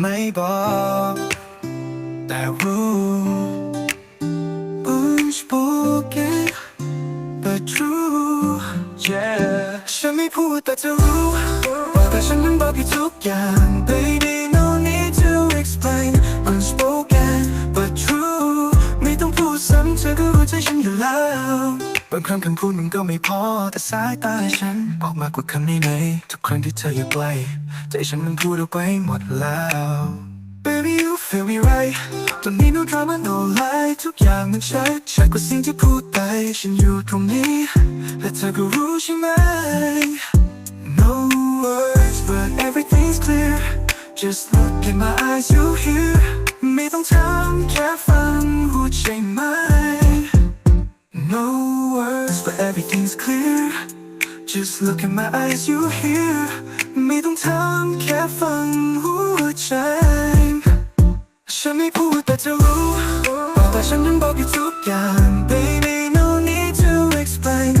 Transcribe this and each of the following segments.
ไม่บอก แต่รู้ Unspoken but true yeah ฉันไม่พูดแต่จะรู้ ว่าแต่ฉันนั้นบอกอยู่ทุกอย่าง baby ธอก็รู้ใจฉันอยู่แล้วบางครั้งคำพูดมันก็ไม่พอแต่สายตาฉันบอกมากกว่าคำนี้ไหนทุกครั้งที่เธออยู่ใกล้ใจฉันมันพูดเอาไว้หมดแล้ว Baby you feel me right ตอนนี้ no drama no lie ทุกอย่างมันชัดชัดกว่าสิ่งที่พูดไปฉันอยู่ตรงนี้ และเธอก็รู้ใช่ไหม No words but everything's clear Just look in my eyes you hear ไม่ต้องถามแค่ฟังพูดใช่ไหม everything's clear Just look in my eyes you hear ไม่ต้องถามแค่ฟังหัวใจ ฉันไม่พูดแต่จะรู้แต่ฉันนั้นบอกอยู่ทุกอย่าง Baby no need to explain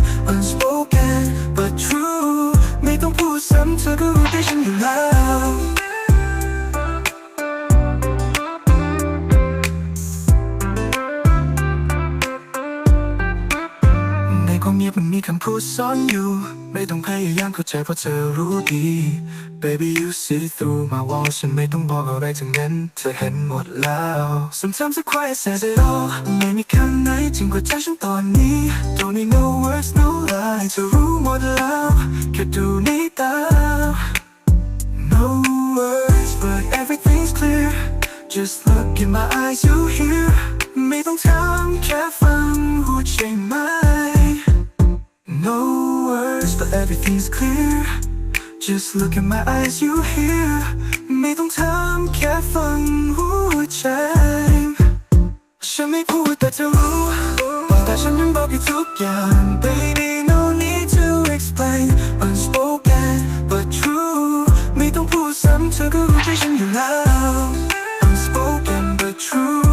งียบมันมีคำพูดซ่อนอยู่ ไม่ต้องพยายามเข้าใจเพราะเธอรู้ดี Baby you see through my walls ฉันไม่ต้องบอกอะไรทั้งนั้น เธอเห็นหมดแล้ว Sometimes the quiet says it all ไม่มีคำไหนจริงกว่าใจฉันตอนนี้ Don't need no words no lies เธอรู้หมดแล้วแค่ดูในตา No words but everything's clear Just look in my eyes you hear ไม่ต้องถามแค่ฟังหัวใจม No words, but everything's clear. Just look in my eyes, you hear ไม่ต้องถามแค่ฟังหัวใจฉันไม่พูดแต่เธอรู้แต่ฉันยังบอกอยู่ทุกอย่าง Baby no need to explain. Unspoken but true. ไม่ต้องพูดซ้ำเธอก็รู้ใจฉันอยู่แล้ว Unspoken but true.